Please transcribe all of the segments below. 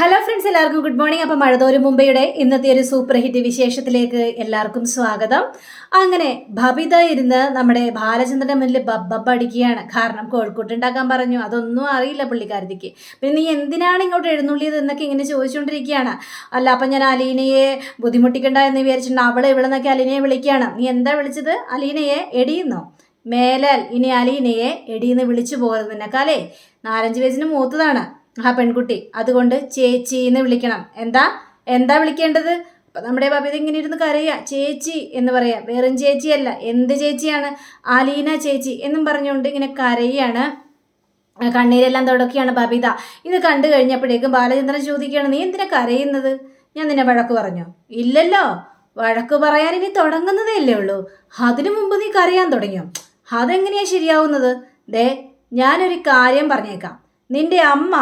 Hello friends എല്ലാവർക്കും good morning അപ്പം മഴതോരും മുംബൈയുടെ ഇന്നത്തെ ഒരു സൂപ്പർ ഹിറ്റ് വിശേഷത്തിലേക്ക് എല്ലാവർക്കും സ്വാഗതം. അങ്ങനെ ഭബിത ഇരുന്ന് നമ്മുടെ ബാലചന്ദ്രന്റെ മുന്നിൽ ബബ്ബബ് അടിക്കുകയാണ്. കാരണം കോഴിക്കോട്ട് ഉണ്ടാക്കാൻ പറഞ്ഞു. അതൊന്നും അറിയില്ല പുള്ളിക്കാരിക്ക് പിന്നെ നീ എന്തിനാണ് ഇങ്ങോട്ട് എഴുന്നള്ളിയത് എന്നൊക്കെ ഇങ്ങനെ ചോദിച്ചുകൊണ്ടിരിക്കുകയാണ്. അല്ല അപ്പം ഞാൻ അലീനയെ ബുദ്ധിമുട്ടിക്കണ്ട എന്ന് വിചാരിച്ചിട്ടുണ്ട്. അവളെ ഇവിടെ നിന്നൊക്കെ അലീനയെ വിളിക്കുകയാണ്. നീ എന്താ വിളിച്ചത്? അലീനയെ എടിയുന്നോ? മേലാൽ ഇനി അലീനയെ എടിയെന്ന് വിളിച്ചു പോകരുത് നിനക്കാലേ നാലഞ്ച് വയസ്സിന് മൂത്തതാണ്. ആ പെൺകുട്ടി. അതുകൊണ്ട് ചേച്ചി എന്ന് വിളിക്കണം. എന്താ? എന്താ വിളിക്കേണ്ടത്? അപ്പം നമ്മുടെ ബബിത ഇങ്ങനെ ഇരുന്ന് കരയുക ചേച്ചി എന്ന് പറയാം. വെറും ചേച്ചിയല്ല. എന്ത് ചേച്ചിയാണ്? ആലീന ചേച്ചി എന്നും പറഞ്ഞുകൊണ്ട് ഇങ്ങനെ കരയാണ്. കണ്ണീരെല്ലാം തുടക്കുകയാണ് ബബിത. ഇത് കണ്ടു കഴിഞ്ഞപ്പോഴേക്കും ബാലചന്ദ്രൻ ചോദിക്കുകയാണ് നീ എന്തിനാ കരയുന്നത്? ഞാൻ നിന്നെ വഴക്ക് പറഞ്ഞു. ഇല്ലല്ലോ. വഴക്ക് പറയാൻ ഇനി തുടങ്ങുന്നതേ അല്ലേ ഉള്ളൂ. അതിനു മുമ്പ് നീ കരയാൻ തുടങ്ങിയോ? അതെങ്ങനെയാ ശരിയാവുന്നത്? ദേ ഞാനൊരു കാര്യം പറഞ്ഞേക്കാം. നിന്റെ അമ്മ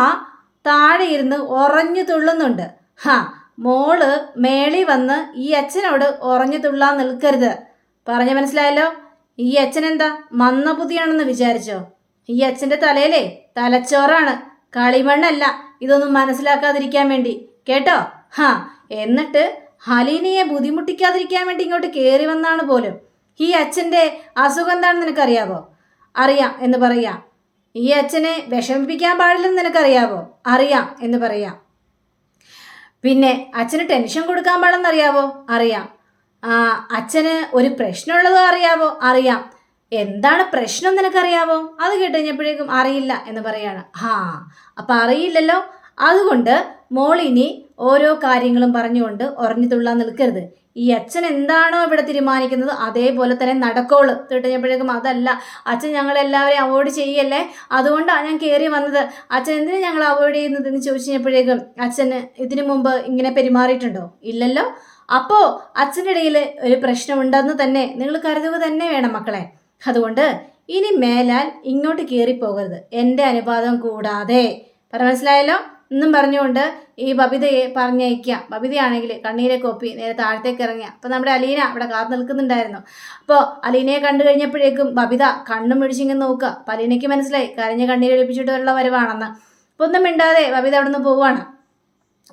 താഴെ ഇരുന്ന് ഉറഞ്ഞു തുള്ളുന്നുണ്ട്. ഹാ മോൾ മേളി വന്ന് ഈ അച്ഛനോട് ഉറഞ്ഞു തുള്ളാൻ നിൽക്കരുത്. പറഞ്ഞു മനസ്സിലായല്ലോ? ഈ അച്ഛൻ എന്താ മന്നപുതിയാണെന്ന് വിചാരിച്ചോ? ഈ അച്ഛന്റെ തലയിലേ തലച്ചോറാണ്. കളിമണ്ണല്ല ഇതൊന്നും മനസ്സിലാക്കാതിരിക്കാൻ വേണ്ടി. കേട്ടോ? ഹാ എന്നിട്ട് ഹലീനയെ ബുദ്ധിമുട്ടിക്കാതിരിക്കാൻ വേണ്ടി ഇങ്ങോട്ട് കയറി വന്നാണ് പോലും. ഈ അച്ഛന്റെ അസുഖം എന്താണെന്ന് നിനക്കറിയാവോ? അറിയാം എന്ന് പറയാം. ഈ അച്ഛനെ വിഷമിപ്പിക്കാൻ പാടില്ലെന്ന് നിനക്കറിയാവോ? അറിയാം എന്ന് പറയാം. പിന്നെ അച്ഛന് ടെൻഷൻ കൊടുക്കാൻ പാടെന്നറിയാവോ അറിയാം. ആ അച്ഛന് ഒരു പ്രശ്നമുള്ളതോ അറിയാവോ? അറിയാം. എന്താണ് പ്രശ്നം നിനക്കറിയാവോ? അത് കേട്ട് കഴിഞ്ഞപ്പോഴേക്കും അറിയില്ല എന്ന് പറയാണ്. ഹാ അപ്പം അറിയില്ലല്ലോ. അതുകൊണ്ട് മോളിനി ഓരോ കാര്യങ്ങളും പറഞ്ഞുകൊണ്ട് ഉറഞ്ഞു തുള്ളാൻ നിൽക്കരുത്. ഈ അച്ഛൻ എന്താണോ ഇവിടെ തീരുമാനിക്കുന്നത് അതേപോലെ തന്നെ നടക്കോളൂ. തിട്ടഞ്ഞപ്പോഴേക്കും അതല്ല. അച്ഛൻ ഞങ്ങളെല്ലാവരെയും അവോയ്ഡ് ചെയ്യല്ലേ? അതുകൊണ്ടാണ് ഞാൻ കയറി വന്നത്. അച്ഛൻ എന്തിനു ഞങ്ങൾ അവോയ്ഡ് ചെയ്യുന്നത് എന്ന് ചോദിച്ചു കഴിഞ്ഞപ്പോഴേക്കും അച്ഛന് ഇതിനു മുമ്പ് ഇങ്ങനെ പെരുമാറിയിട്ടുണ്ടോ? ഇല്ലല്ലോ? അപ്പോൾ അച്ഛന്റെ ഇടയിൽ ഒരു പ്രശ്നമുണ്ടെന്ന് തന്നെ നിങ്ങൾ കരുതുക തന്നെ വേണം മക്കളെ. അതുകൊണ്ട് ഇനി മേലാൽ ഇങ്ങോട്ട് കയറിപ്പോകരുത് എന്റെ അനുവാദം കൂടാതെ. പറ മനസ്സിലായല്ലോ? എന്നും പറഞ്ഞുകൊണ്ട് ഈ ബബിതയെ പറഞ്ഞയക്കുക. ബബിതയാണെങ്കിൽ കണ്ണീരെ കോപ്പി നേരെ താഴത്തേക്ക് ഇറങ്ങിയ അപ്പോൾ നമ്മുടെ അലീന അവിടെ കാത്തു നിൽക്കുന്നുണ്ടായിരുന്നു. അപ്പോൾ അലീനയെ കണ്ടു കഴിഞ്ഞപ്പോഴേക്കും ബബിത കണ്ണും പിടിച്ചിങ്ങനെ നോക്കുക. അപ്പോൾ അലീനയ്ക്ക് മനസ്സിലായി കരഞ്ഞ് കണ്ണീരൊലിപ്പിച്ചിട്ടുള്ള വരവാണെന്ന്. അപ്പോൾ ഒന്നും മിണ്ടാതെ ബബിത അവിടെ നിന്ന് പോവുകയാണ്.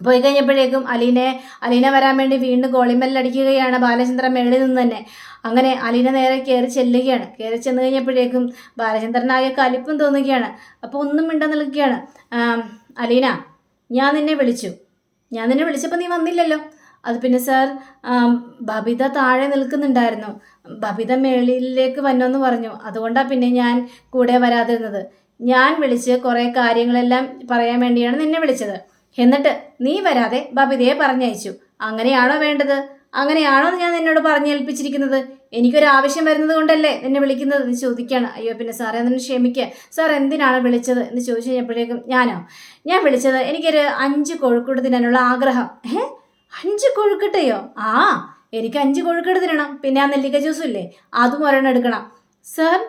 പോയി കഴിഞ്ഞപ്പോഴേക്കും അലീനെ അലീന വരാൻ വേണ്ടി വീണ്ടും ഗോളിമല്ലടിക്കുകയാണ് ബാലചന്ദ്രൻ മേളിൽ നിന്ന് തന്നെ. അങ്ങനെ അലീന നേരെ കയറി ചെല്ലുകയാണ്. കയറി ചെന്ന് കഴിഞ്ഞപ്പോഴേക്കും ബാലചന്ദ്രനാകെ കലിപ്പും തോന്നുകയാണ്. അപ്പോൾ ഒന്നും മിണ്ടാൻ നിൽക്കുകയാണ്. അലീന ഞാൻ നിന്നെ വിളിച്ചു. ഞാൻ നിന്നെ വിളിച്ചപ്പോൾ നീ വന്നില്ലല്ലോ. അത് പിന്നെ സാർ ബബിത താഴെ നിൽക്കുന്നുണ്ടായിരുന്നു. ബബിത മേളിലേക്ക് വന്നോന്ന് പറഞ്ഞു. അതുകൊണ്ടാണ് പിന്നെ ഞാൻ കൂടെ വരാതിരുന്നത്. ഞാൻ വിളിച്ച് കുറേ കാര്യങ്ങളെല്ലാം പറയാൻ വേണ്ടിയാണ് നിന്നെ വിളിച്ചത്. എന്നിട്ട് നീ വരാതെ ബബിതയെ പറഞ്ഞയച്ചു. അങ്ങനെയാണോ വേണ്ടത്? അങ്ങനെയാണോ ഞാൻ നിന്നോട് പറഞ്ഞേൽപ്പിച്ചിരിക്കുന്നത് എനിക്കൊരു ആവശ്യം വരുന്നത് കൊണ്ടല്ലേ എന്നെ വിളിക്കുന്നത്? എന്ന് ചോദിക്കുകയാണ് അയ്യോ പിന്നെ സാറേ അതിന് ക്ഷമിക്കുക സാർ എന്തിനാണ് വിളിച്ചത്? എന്ന് ചോദിച്ചു കഴിഞ്ഞപ്പോഴേക്കും ഞാനോ? ഞാൻ വിളിച്ചത് എനിക്കൊരു അഞ്ച് കോഴിക്കോട് തിന്നാനുള്ള ആഗ്രഹം. ഏ? അഞ്ച് കൊഴുക്കട്ടയോ? ആ എനിക്ക് അഞ്ച് കോഴിക്കോട് തിന്നണം. പിന്നെ ആ നെല്ലിക്ക ജ്യൂസും ഇല്ലേ? അതും ഒരെണ്ണം എടുക്കണം. സാർ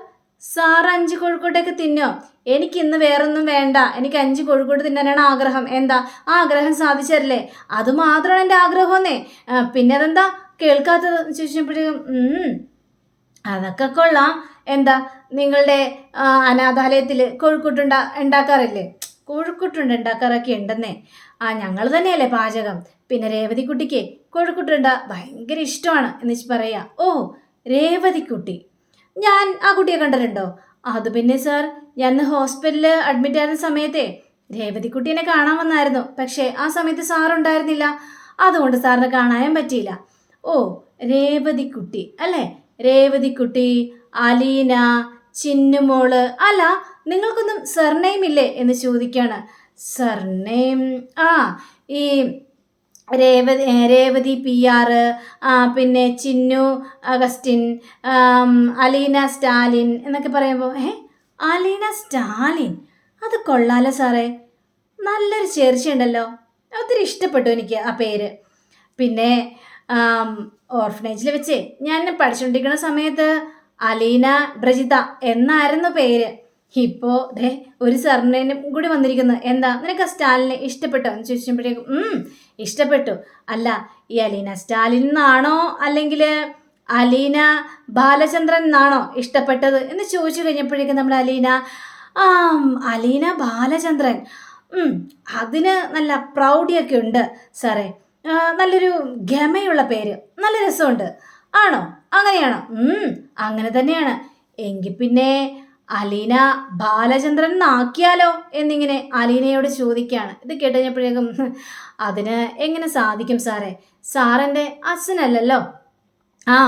സാർ അഞ്ച് കോഴിക്കോട്ടൊക്കെ തിന്നോ? എനിക്ക് ഇന്ന് വേറൊന്നും വേണ്ട. എനിക്ക് അഞ്ച് കോഴിക്കോട് തിന്നാനാണ് ആഗ്രഹം. എന്താ? ആ ആഗ്രഹം സാധിച്ചല്ലേ അത് മാത്രമാണ് എന്റെ ആഗ്രഹമെന്നേ. പിന്നെ അതെന്താ? കേൾക്കാത്തത് ചോദിച്ചപ്പോഴേക്കും അതൊക്കെ കൊള്ളാം. എന്താ? നിങ്ങളുടെ അനാഥാലയത്തിൽ കോഴിക്കോട്ടുണ്ടാ ഉണ്ടാക്കാറില്ലേ? കോഴിക്കോട്ടുണ്ട് ഉണ്ടാക്കാറൊക്കെ ഉണ്ടെന്നേ. ആ ഞങ്ങൾ തന്നെയല്ലേ പാചകം. പിന്നെ രേവതിക്കുട്ടിക്ക് കോഴിക്കോട്ടുണ്ട ഭയങ്കര ഇഷ്ടമാണ് എന്ന് വെച്ച് പറയാ. ഓ രേവതിക്കുട്ടി. ഞാൻ ആ കുട്ടിയെ കണ്ടിട്ടുണ്ടോ? അത് പിന്നെ സാർ ഞാൻ ഹോസ്പിറ്റലിൽ അഡ്മിറ്റ് ആയിരുന്ന സമയത്തെ രേവതിക്കുട്ടീനെ കാണാൻ വന്നായിരുന്നു. പക്ഷേ ആ സമയത്ത് സാർ ഉണ്ടായിരുന്നില്ല. അതുകൊണ്ട് സാറിനെ കാണാനും പറ്റിയില്ല. ഓ രേവതിക്കുട്ടി അല്ലേ? രേവതിക്കുട്ടി അലീന ചിന്നുമോൾ അല്ല നിങ്ങൾക്കൊന്നും സർനെയിം ഇല്ലേ എന്ന് ചോദിക്കുകയാണ് സർനെയിം ആ ഈ രേവതി രേവതി പി ആർ പിന്നെ ചിന്നു അഗസ്റ്റിൻ അലീന സ്റ്റാലിൻ എന്നൊക്കെ പറയുമ്പോൾ ഏ അലീന സ്റ്റാലിൻ? അത് കൊള്ളാലോ സാറേ. നല്ലൊരു ചേർച്ചയുണ്ടല്ലോ. ഒത്തിരി ഇഷ്ടപ്പെട്ടു എനിക്ക് ആ പേര്. പിന്നെ ഓർഫനേജിൽ വെച്ച് ഞാൻ പഠിച്ചുകൊണ്ടിരിക്കുന്ന സമയത്ത് അലീന ബ്രജിത എന്നായിരുന്നു പേര്. ഇപ്പോൾ ദേ ഒരു സർനേനും കൂടി വന്നിരിക്കുന്നു. എന്താ? നിനക്ക് സ്റ്റാലിനെ ഇഷ്ടപ്പെട്ടോ? എന്ന് ചോദിച്ചപ്പോഴേക്കും ഇഷ്ടപ്പെട്ടു. അല്ല ഈ അലീന സ്റ്റാലിൻ എന്നാണോ അല്ലെങ്കിൽ അലീന ബാലചന്ദ്രൻ എന്നാണോ ഇഷ്ടപ്പെട്ടത്? എന്ന് ചോദിച്ചു കഴിഞ്ഞപ്പോഴേക്കും നമ്മുടെ അലീന ആ അലീന ബാലചന്ദ്രൻ. അതിന് നല്ല പ്രൗഢിയൊക്കെ ഉണ്ട് സാറേ. നല്ലൊരു ഗമയുള്ള പേര്. നല്ല രസമുണ്ട്. ആണോ? അങ്ങനെയാണോ? അങ്ങനെ തന്നെയാണ്. എങ്കിൽ പിന്നെ അലീന ബാലചന്ദ്രൻ നാക്കിയാലോ എന്നിങ്ങനെ അലീനയോട് ചോദിക്കുകയാണ് ഇത് കേട്ടുകഴിഞ്ഞപ്പോഴേക്കും അതിന് എങ്ങനെ സാധിക്കും സാറേ? സാറിന്റെ അച്ഛനല്ലല്ലോ? ആ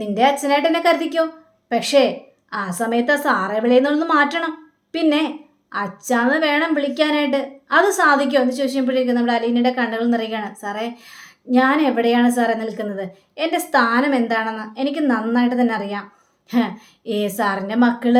നിന്റെ അച്ഛനായിട്ട് എന്നെ കരുതിക്കോ? പക്ഷേ ആ സമയത്ത് ആ സാറെ വിളിയെന്നൊന്ന് മാറ്റണം. പിന്നെ അച്ഛാന്ന് വേണം വിളിക്കാനായിട്ട്. അത് സാധിക്കുമോ എന്ന് ചോദിച്ചപ്പോഴേക്കും നമ്മുടെ അലീനയുടെ കണ്ണുകൾ നിറയുകയാണ്. സാറേ ഞാൻ എവിടെയാണ് സാറേ നിൽക്കുന്നത്? എന്റെ സ്ഥാനം എന്താണെന്ന് എനിക്ക് നന്നായിട്ട് തന്നെ അറിയാം. ഈ സാറിന്റെ മക്കൾ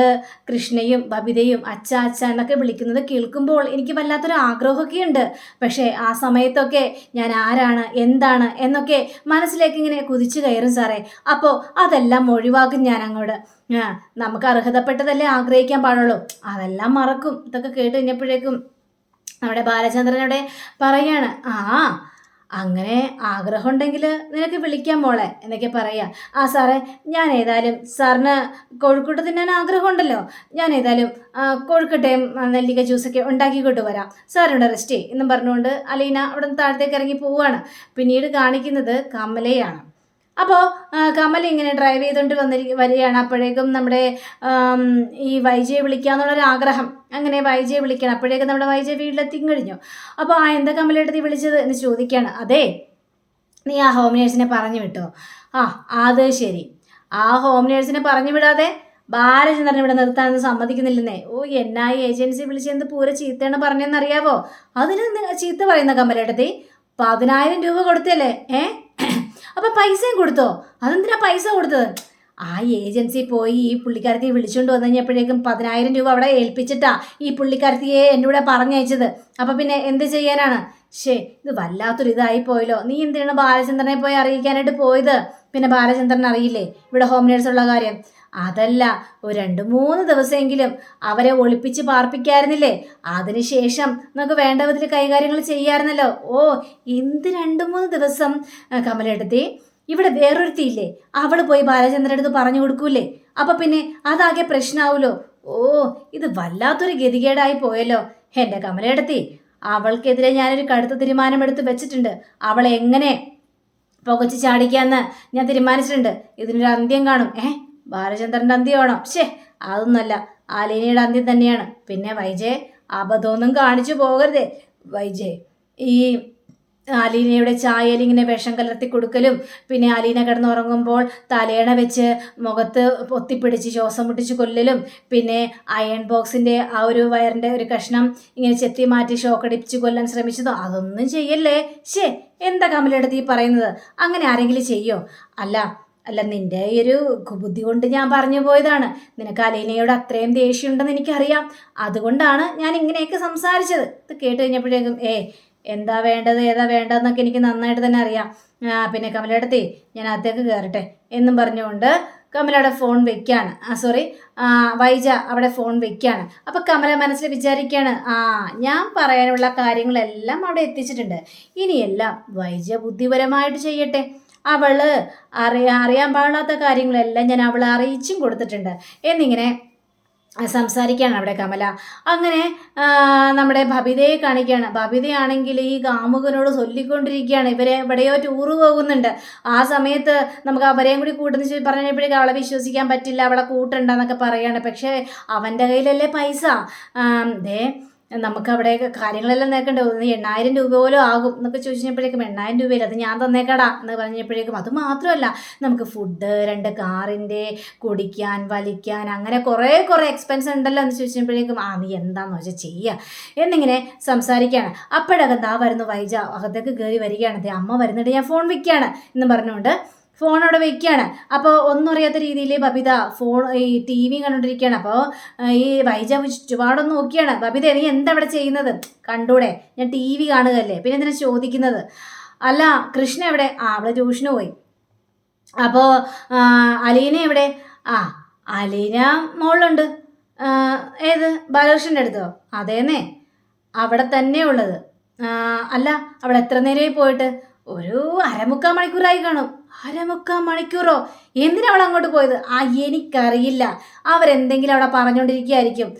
കൃഷ്ണയും ബബിതയും അച്ഛ അച്ഛ എന്നൊക്കെ വിളിക്കുന്നത് കേൾക്കുമ്പോൾ എനിക്ക് വല്ലാത്തൊരു ആഗ്രഹമൊക്കെ ഉണ്ട് പക്ഷേ ആ സമയത്തൊക്കെ ഞാൻ ആരാണ് എന്താണ് എന്നൊക്കെ മനസ്സിലേക്ക് ഇങ്ങനെ കുതിച്ചു കയറും സാറേ. അപ്പോൾ അതെല്ലാം ഒഴിവാക്കും ഞാൻ അങ്ങോട്ട്. നമുക്ക് അർഹതപ്പെട്ടതല്ലേ ആഗ്രഹിക്കാൻ പാടുള്ളൂ. അതെല്ലാം മറക്കും. ഇതൊക്കെ കേട്ട് കഴിഞ്ഞപ്പോഴേക്കും നമ്മുടെ ബാലചന്ദ്രനോടെ പറയാണ് ആ അങ്ങനെ ആഗ്രഹം ഉണ്ടെങ്കിൽ നിനക്ക് വിളിക്കാം മോളെ എന്നൊക്കെ പറയാം. ആ സാറേ ഞാൻ ഏതായാലും സാറിന് കോഴിക്കോട്ട് തിന്നാൻ ആഗ്രഹമുണ്ടല്ലോ. ഞാൻ ഏതായാലും കോഴിക്കട്ടയും നെല്ലിക്ക ജ്യൂസൊക്കെ ഉണ്ടാക്കി കൊണ്ടുവരാം. സാറിവിടെ റെസ്റ്റ് ചെയ്യും എന്നും പറഞ്ഞുകൊണ്ട് അലീന അവിടെ നിന്ന് താഴത്തേക്ക് ഇറങ്ങി പോവുകയാണ് പിന്നീട് കാണിക്കുന്നത് കമലയാണ്. അപ്പോൾ കമൽ ഇങ്ങനെ ഡ്രൈവ് ചെയ്തുകൊണ്ട് വന്നിരി വരികയാണ്. അപ്പോഴേക്കും നമ്മുടെ ഈ വൈജയെ വിളിക്കാന്നുള്ളൊരു ആഗ്രഹം. അങ്ങനെ വൈജയെ വിളിക്കണം. അപ്പോഴേക്കും നമ്മുടെ വൈജയ വീട്ടിലെത്തി കഴിഞ്ഞു. അപ്പോൾ ആ എന്താ കമലയെടുത്ത് വിളിച്ചത് എന്ന് ചോദിക്കുകയാണ് അതെ നീ ആ ഹോം നേഴ്സിനെ പറഞ്ഞു വിട്ടോ. ആ അത് ശരി. ആ ഹോം നേഴ്സിനെ പറഞ്ഞു വിടാതെ ബാലചന്ദ്രൻ ഇവിടെ നിർത്താനൊന്നും സമ്മതിക്കുന്നില്ലെന്നേ. ഓ എന്നാ ഈ ഏജൻസി വിളിച്ചെന്ത് പൂര ചീത്തയാണ് പറഞ്ഞെന്നറിയാവോ? അതിന് ചീത്ത പറയുന്ന കമലേട്ടത്തി പതിനായിരം രൂപ കൊടുത്തല്ലേ? ഏ? അപ്പൊ പൈസയും കൊടുത്തോ? അതെന്തിനാ പൈസ കൊടുത്തത്? ആ ഏജൻസി പോയി ഈ പുള്ളിക്കാരത്തിയെ വിളിച്ചുകൊണ്ട് വന്നു കഴിഞ്ഞപ്പോഴേക്കും പതിനായിരം രൂപ അവിടെ ഏൽപ്പിച്ചിട്ടാ ഈ പുള്ളിക്കാരത്തിയെ എന്റെ കൂടെ പറഞ്ഞയച്ചത്. അപ്പൊ പിന്നെ എന്ത് ചെയ്യാനാണ്? ഷേ ഇത് വല്ലാത്തൊരു ഇതായി പോയല്ലോ. നീ എന്തിനാണ് ബാലചന്ദ്രനെ പോയി അറിയിക്കാനായിട്ട് പോയത്? പിന്നെ ബാലചന്ദ്രൻ അറിയില്ലേ? ഇവിടെ ഹോം നേഴ്സ് ഉള്ള കാര്യം. അതല്ല ഒരു രണ്ട് മൂന്ന് ദിവസമെങ്കിലും അവരെ ഒളിപ്പിച്ച് പാർപ്പിക്കായിരുന്നില്ലേ? അതിനുശേഷം നമുക്ക് വേണ്ട വിധത്തിൽ കൈകാര്യങ്ങൾ ചെയ്യാറുന്നല്ലോ ഓ എന്ത് രണ്ട് മൂന്ന് ദിവസം? കമലെടുത്തി ഇവിടെ വേറൊരുത്തിയില്ലേ? അവൾ പോയി ബാലചന്ദ്രന്റെ അടുത്ത് പറഞ്ഞു കൊടുക്കൂലേ അപ്പൊ പിന്നെ അതാകെ പ്രശ്നമാവുമല്ലോ ഓ ഇത് വല്ലാത്തൊരു ഗതികേടായി പോയല്ലോ. എന്റെ കമലെടുത്തി അവൾക്കെതിരെ ഞാനൊരു കടുത്ത തീരുമാനമെടുത്ത് വെച്ചിട്ടുണ്ട്. അവളെ എങ്ങനെ പുകച്ച് ചാടിക്കാന്ന് ഞാൻ തീരുമാനിച്ചിട്ടുണ്ട്. ഇതിനൊരു അന്ത്യം കാണും. ഏ? ബാലചന്ദ്രന്റെ അന്ത്യമാണോ ശേ അതൊന്നുമല്ല. ആലിനിയുടെ അന്ത്യം തന്നെയാണ്. പിന്നെ വൈജയ് അബദ്ധമൊന്നും കാണിച്ചു പോകരുതേ. വൈജയ് ഈ ആലീനയുടെ ചായയിൽ ഇങ്ങനെ വിഷം കലർത്തി കൊടുക്കലും പിന്നെ ആലീന കിടന്നുറങ്ങുമ്പോൾ തലേണ വെച്ച് മുഖത്ത് പൊത്തിപ്പിടിച്ച് ശ്വാസം മുട്ടിച്ച് കൊല്ലലും പിന്നെ അയൺ ബോക്സിന്റെ ആ ഒരു വയറിന്റെ ഒരു കഷ്ണം ഇങ്ങനെ ചെത്തി മാറ്റി ഷോക്കടിപ്പിച്ച് കൊല്ലാൻ ശ്രമിച്ചതോ? അതൊന്നും ചെയ്യല്ലേ? ശേ എന്താ കമലെടുത്ത് ഈ പറയുന്നത്? അങ്ങനെ ആരെങ്കിലും ചെയ്യോ? അല്ല അല്ല നിന്റെ ഈ ഒരു കുബുദ്ധി കൊണ്ട് ഞാൻ പറഞ്ഞു പോയതാണ്. നിനക്ക് അലീനയോട് അത്രയും ദേഷ്യമുണ്ടെന്ന് എനിക്കറിയാം. അതുകൊണ്ടാണ് ഞാൻ ഇങ്ങനെയൊക്കെ സംസാരിച്ചത്. ഇത് കേട്ട് കഴിഞ്ഞപ്പോഴേക്കും ഏ എന്താ വേണ്ടത്? ഏതാ വേണ്ടതെന്നൊക്കെ എനിക്ക് നന്നായിട്ട് തന്നെ അറിയാം. പിന്നെ കമലയിടത്തെ ഞാൻ അകത്തേക്ക് കയറട്ടെ എന്നും പറഞ്ഞുകൊണ്ട് കമലയുടെ ഫോൺ വെക്കാണ്. ആ സോറി വൈജ അവിടെ ഫോൺ വെക്കാണ്. അപ്പം കമല മനസ്സിൽ വിചാരിക്കുകയാണ് ആ ഞാൻ പറയാനുള്ള കാര്യങ്ങളെല്ലാം അവിടെ എത്തിച്ചിട്ടുണ്ട്. ഇനിയെല്ലാം വൈജ ബുദ്ധിപരമായിട്ട് ചെയ്യട്ടെ. അവൾ അറിയാ അറിയാൻ പാടാത്ത കാര്യങ്ങളെല്ലാം ഞാൻ അവളെ അറിയിച്ചും കൊടുത്തിട്ടുണ്ട്. എന്നിങ്ങനെ സംസാരിക്കുകയാണ് അവിടെ കമല. അങ്ങനെ നമ്മുടെ ബബിതയെ കാണിക്കുകയാണ്. ബബിതയാണെങ്കിൽ ഈ കാമുകനോട് ചൊല്ലിക്കൊണ്ടിരിക്കുകയാണ്. ഇവരെ എവിടെയോ ടൂറ് പോകുന്നുണ്ട്. ആ സമയത്ത് നമുക്ക് അവരെയും കൂടി കൂട്ടുന്ന പറഞ്ഞപ്പോഴേക്കും അവളെ വിശ്വസിക്കാൻ പറ്റില്ല. അവളെ കൂട്ടുണ്ടെന്നൊക്കെ പറയുകയാണ് പക്ഷേ അവന്റെ കയ്യിലല്ലേ പൈസ? ദേ നമുക്ക് അവിടെ കാര്യങ്ങളെല്ലാം നേക്കണ്ടേ നീ എണ്ണായിരം രൂപ പോലും ആകും എന്നൊക്കെ ചോദിച്ചപ്പോഴേക്കും എണ്ണായിരം രൂപയിൽ അത് ഞാൻ തന്നേക്കടാ എന്ന് പറഞ്ഞപ്പോഴേക്കും അത് മാത്രമല്ല നമുക്ക് ഫുഡ് രണ്ട് കാറിന്റെ കുടിക്കാൻ വലിക്കാൻ അങ്ങനെ കുറേ കുറേ എക്സ്പെൻസ് ഉണ്ടല്ലോ എന്ന് ചോദിച്ചപ്പോഴേക്കും ആ നീ എന്താന്ന് വെച്ചാൽ ചെയ്യുക എന്നിങ്ങനെ സംസാരിക്കുകയാണ് അപ്പോഴകത്ത് ആ വരുന്നു വൈജ അകത്തേക്ക് കയറി വരികയാണ്. അമ്മ വരുന്നുണ്ട് ഞാൻ ഫോൺ വയ്ക്കുകയാണ് എന്ന് പറഞ്ഞുകൊണ്ട് ഫോൺ അവിടെ വെക്കുകയാണ് അപ്പോൾ ഒന്നും അറിയാത്ത രീതിയിൽ ബബിത ഫോൺ ഈ ടി വി കണ്ടുകൊണ്ടിരിക്കുകയാണ് അപ്പോൾ ഈ വൈജ ചുറ്റുപാടൊന്ന് നോക്കിയാണ്. ബബിത നീ എന്താ അവിടെ ചെയ്യുന്നത്? കണ്ടൂടെ ഞാൻ ടി വി കാണുകയല്ലേ? പിന്നെ എന്തിനാ ചോദിക്കുന്നത്? അല്ല കൃഷ്ണ എവിടെ? ആ അവിടെ ട്യൂഷന് പോയി. അപ്പോൾ അലീന എവിടെ? ആ അലീന മോളുണ്ട് ഏത്? ബാലകൃഷ്ണന്റെ അടുത്തോ? അതേന്നേ. അവിടെ തന്നെ ഉള്ളത്. അല്ല അവിടെ എത്ര നേരമായി പോയിട്ട്? ഒരു അരമുക്കാൽ മണിക്കൂറായി കാണും. അരമുക്കാൽ മണിക്കൂറോ? എന്തിനാ അവൾ അങ്ങോട്ട് പോയത്? ആ എനിക്കറിയില്ല. അവരെന്തെങ്കിലും അവിടെ പറഞ്ഞുകൊണ്ടിരിക്കുകയായിരിക്കും.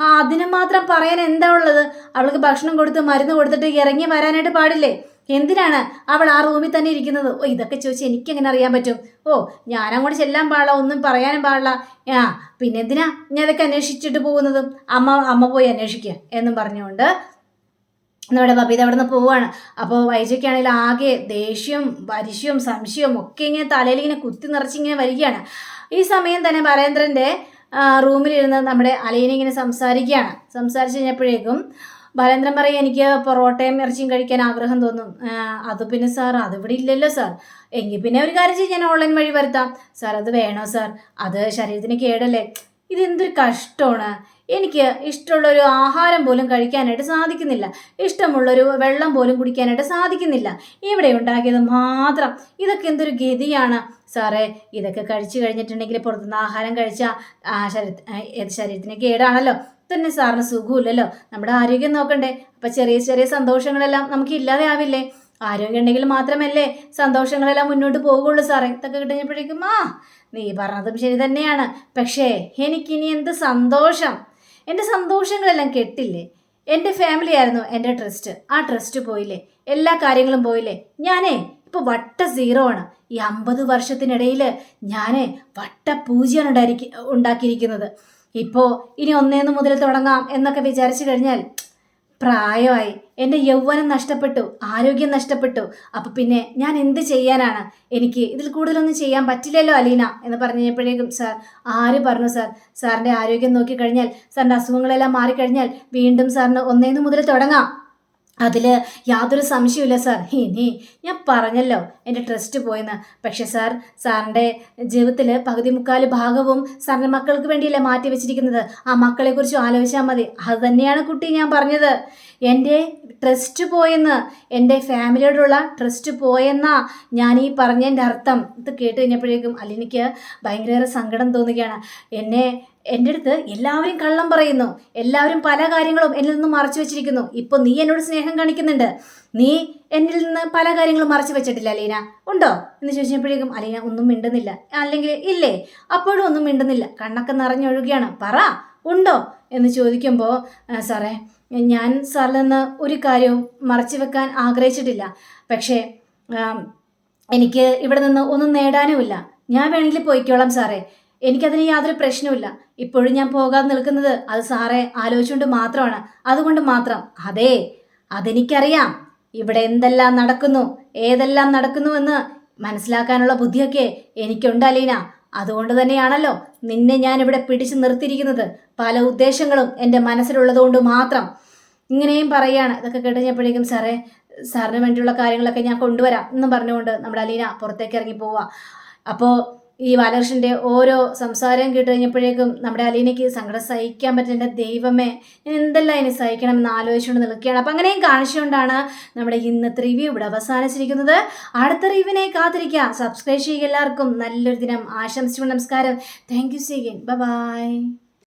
ആ അതിന് മാത്രം പറയാൻ എന്താ ഉള്ളത്? അവൾക്ക് ഭക്ഷണം കൊടുത്ത് മരുന്ന് കൊടുത്തിട്ട് ഇറങ്ങി വരാനായിട്ട് പാടില്ലേ? എന്തിനാണ് അവൾ ആ റൂമിൽ തന്നെ ഇരിക്കുന്നത്? ഓ ഇതൊക്കെ ചോദിച്ചാൽ എനിക്ക് എങ്ങനെ അറിയാൻ പറ്റും? ഓ ഞാനങ്ങോട്ട് ചെല്ലാൻ പാടില്ല ഒന്നും പറയാനും പാടില്ല. ആ പിന്നെ എന്തിനാ ഞാൻ ഇതൊക്കെ അന്വേഷിച്ചിട്ട് പോകുന്നതും? അമ്മ അമ്മ പോയി അന്വേഷിക്കുക എന്നും പറഞ്ഞുകൊണ്ട് നമ്മുടെ ബബീത അവിടെ നിന്ന് പോവുകയാണ് അപ്പോൾ വൈജയ്ക്കാണെങ്കിൽ ആകെ ദേഷ്യം പരിശയവും സംശയവും ഒക്കെ ഇങ്ങനെ തലയിൽ ഇങ്ങനെ കുത്തി നിറച്ചിങ്ങനെ വരികയാണ്. ഈ സമയം തന്നെ ബാലേന്ദ്രന്റെ റൂമിലിരുന്ന് നമ്മുടെ അലീന ഇങ്ങനെ സംസാരിക്കുകയാണ്. സംസാരിച്ച് കഴിഞ്ഞപ്പോഴേക്കും ബാലേന്ദ്രൻ പറയും എനിക്ക് പൊറോട്ടയും ഇറച്ചിയും കഴിക്കാൻ ആഗ്രഹം തോന്നും. അത് പിന്നെ സാർ അതിവിടെ ഇല്ലല്ലോ സാർ. എങ്കിൽ പിന്നെ ഒരു കാര്യം ചെയ്യും ഞാൻ ഓൺലൈൻ വഴി വരുത്താം. സാർ അത് വേണോ സാർ? അത് ശരീരത്തിന് കേടല്ലേ? ഇതെന്തൊരു കഷ്ടമാണ്. എനിക്ക് ഇഷ്ടമുള്ളൊരു ആഹാരം പോലും കഴിക്കാനായിട്ട് സാധിക്കുന്നില്ല. ഇഷ്ടമുള്ളൊരു വെള്ളം പോലും കുടിക്കാനായിട്ട് സാധിക്കുന്നില്ല. ഇവിടെ ഉണ്ടാക്കിയത് മാത്രം. ഇതൊക്കെ എന്തൊരു ഗതിയാണ്? സാറേ ഇതൊക്കെ കഴിച്ചു കഴിഞ്ഞിട്ടുണ്ടെങ്കിൽ പുറത്തുനിന്ന് ആഹാരം കഴിച്ചാൽ ശരീര ശരീരത്തിന് കേടാണല്ലോ? തന്നെ സാറിന് സുഖമില്ലല്ലോ? നമ്മുടെ ആരോഗ്യം നോക്കണ്ടേ? അപ്പം ചെറിയ ചെറിയ സന്തോഷങ്ങളെല്ലാം നമുക്ക് ഇല്ലാതെ ആവില്ലേ? ആരോഗ്യം ഉണ്ടെങ്കിൽ മാത്രമല്ലേ സന്തോഷങ്ങളെല്ലാം മുന്നോട്ട് പോകുള്ളൂ സാറേ. ഇതൊക്കെ കിട്ടുമ്പോഴേക്കും ആ നീ പറഞ്ഞതും ശരി തന്നെയാണ്. പക്ഷേ എനിക്കിനി എന്ത് സന്തോഷം? എന്റെ സന്തോഷങ്ങളെല്ലാം കെട്ടില്ലേ? എന്റെ ഫാമിലി ആയിരുന്നു എന്റെ ട്രസ്റ്റ് ആ ട്രസ്റ്റ് പോയില്ലേ? എല്ലാ കാര്യങ്ങളും പോയില്ലേ? ഞാനേ ഇപ്പോൾ വട്ട സീറോ ആണ്. ഈ അമ്പത് വർഷത്തിനിടയിൽ ഞാൻ വട്ട പൂജ്യമാണ് ഉണ്ടായിരിക്കും ഉണ്ടാക്കിയിരിക്കുന്നത്. ഇപ്പോൾ ഇനി ഒന്നേന്ന് മുതൽ തുടങ്ങാം എന്നൊക്കെ വിചാരിച്ചു കഴിഞ്ഞാൽ പ്രായമായി. എന്റെ യൗവനം നഷ്ടപ്പെട്ടു ആരോഗ്യം നഷ്ടപ്പെട്ടു. അപ്പം പിന്നെ ഞാൻ എന്ത് ചെയ്യാനാണ്? എനിക്ക് ഇതിൽ കൂടുതലൊന്നും ചെയ്യാൻ പറ്റില്ലല്ലോ അലീന എന്ന് പറഞ്ഞപ്പോഴേക്കും സാർ ആര് പറഞ്ഞു സാർ? സാറിന്റെ ആരോഗ്യം നോക്കിക്കഴിഞ്ഞാൽ സാറിന്റെ അസുഖങ്ങളെല്ലാം മാറിക്കഴിഞ്ഞാൽ വീണ്ടും സാറിന് ഒന്നേന്ന് മുതൽ തുടങ്ങാം. അതിൽ യാതൊരു സംശയമില്ല സാർ ഇനി ഞാൻ പറഞ്ഞല്ലോ എന്റെ ട്രസ്റ്റ് പോയെന്ന്. പക്ഷേ സാർ സാറിന്റെ ജീവിതത്തിൽ പകുതി മുക്കാൽ ഭാഗവും സാറിന്റെ മക്കൾക്ക് വേണ്ടിയല്ലേ മാറ്റി വെച്ചിരിക്കുന്നത്. ആ മക്കളെക്കുറിച്ച് ആലോചിച്ചാൽ മതി. അത് തന്നെയാണ് കുട്ടി ഞാൻ പറഞ്ഞത്. എന്റെ ട്രസ്റ്റ് പോയെന്ന് എന്റെ ഫാമിലിയോടുള്ള ട്രസ്റ്റ് പോയെന്നാ ഞാൻ ഈ പറഞ്ഞതിന്റെ അർത്ഥം. ഇത് കേട്ട് കഴിഞ്ഞപ്പോഴേക്കും അല്ലെനിക്ക് ഭയങ്കര സങ്കടം തോന്നുകയാണ്. എന്നെ എന്റെ അടുത്ത് എല്ലാവരും കള്ളം പറയുന്നു. എല്ലാവരും പല കാര്യങ്ങളും എന്നിൽ നിന്ന് മറച്ചു വെച്ചിരിക്കുന്നു. ഇപ്പോൾ നീ എന്നോട് സ്നേഹം കാണിക്കുന്നുണ്ട്. നീ എന്നിൽ നിന്ന് പല കാര്യങ്ങളും മറച്ചു വെച്ചിട്ടില്ല അലീന. ഉണ്ടോ? എന്ന് ചോദിച്ചപ്പോഴേക്കും അലീന ഒന്നും മിണ്ടുന്നില്ല. അല്ലെങ്കിൽ ഇല്ലേ? അപ്പോഴും ഒന്നും മിണ്ടുന്നില്ല. കണ്ണൊക്കെ നിറഞ്ഞൊഴുകയാണ്. പറ ഉണ്ടോ? എന്ന് ചോദിക്കുമ്പോൾ സാറേ ഞാൻ സാറിൽ നിന്ന് ഒരു കാര്യവും മറച്ചു വെക്കാൻ ആഗ്രഹിച്ചിട്ടില്ല. പക്ഷേ എനിക്ക് ഇവിടെ നിന്ന് ഒന്നും നേടാനുമില്ല. ഞാൻ വേണമെങ്കിൽ പോയിക്കോളാം സാറേ. എനിക്കതിന് യാതൊരു പ്രശ്നവുമില്ല. ഇപ്പോഴും ഞാൻ പോകാതെ നിൽക്കുന്നത് അത് സാറെ ആലോചിച്ചുകൊണ്ട് മാത്രമാണ്. അതുകൊണ്ട് മാത്രം. അതെ അതെനിക്കറിയാം. ഇവിടെ എന്തെല്ലാം നടക്കുന്നു ഏതെല്ലാം നടക്കുന്നുവെന്ന് മനസ്സിലാക്കാനുള്ള ബുദ്ധിയൊക്കെ എനിക്കുണ്ട് അലീന. അതുകൊണ്ട് തന്നെയാണല്ലോ നിന്നെ ഞാൻ ഇവിടെ പിടിച്ചു നിർത്തിയിരിക്കുന്നത്. പല ഉദ്ദേശങ്ങളും എന്റെ മനസ്സിലുള്ളതുകൊണ്ട് മാത്രം. ഇങ്ങനെയും പറയുകയാണ് ഇതൊക്കെ കേട്ടുകഴിഞ്ഞപ്പോഴേക്കും സാറേ സാറിന് വേണ്ടിയുള്ള കാര്യങ്ങളൊക്കെ ഞാൻ കൊണ്ടുവരാം എന്നും പറഞ്ഞുകൊണ്ട് നമ്മുടെ അലീന പുറത്തേക്ക് ഇറങ്ങി പോവുക. അപ്പോൾ ഈ ബാലകൃഷ്ണന്റെ ഓരോ സംസാരം കേട്ട് കഴിഞ്ഞപ്പോഴേക്കും നമ്മുടെ അലീനയ്ക്ക് സങ്കടം സഹിക്കാൻ പറ്റേണ്ട ദൈവമേ ഞാൻ എന്തെല്ലാം ഇനി സഹിക്കണമെന്ന് ആലോചിച്ചുകൊണ്ട് നിൽക്കുകയാണ്. അപ്പം അങ്ങനെയും കാണിച്ചുകൊണ്ടാണ് നമ്മുടെ ഇന്നത്തെ റിവ്യൂ ഇവിടെ അവസാനിച്ചിരിക്കുന്നത്. അടുത്ത റിവ്യൂവിനെ കാത്തിരിക്കുക സബ്സ്ക്രൈബ് ചെയ്യുക എല്ലാവർക്കും. നല്ലൊരു ദിനം. ആശംസിച്ചുകൊണ്ട് നമസ്കാരം. Thank you സീഗൻ by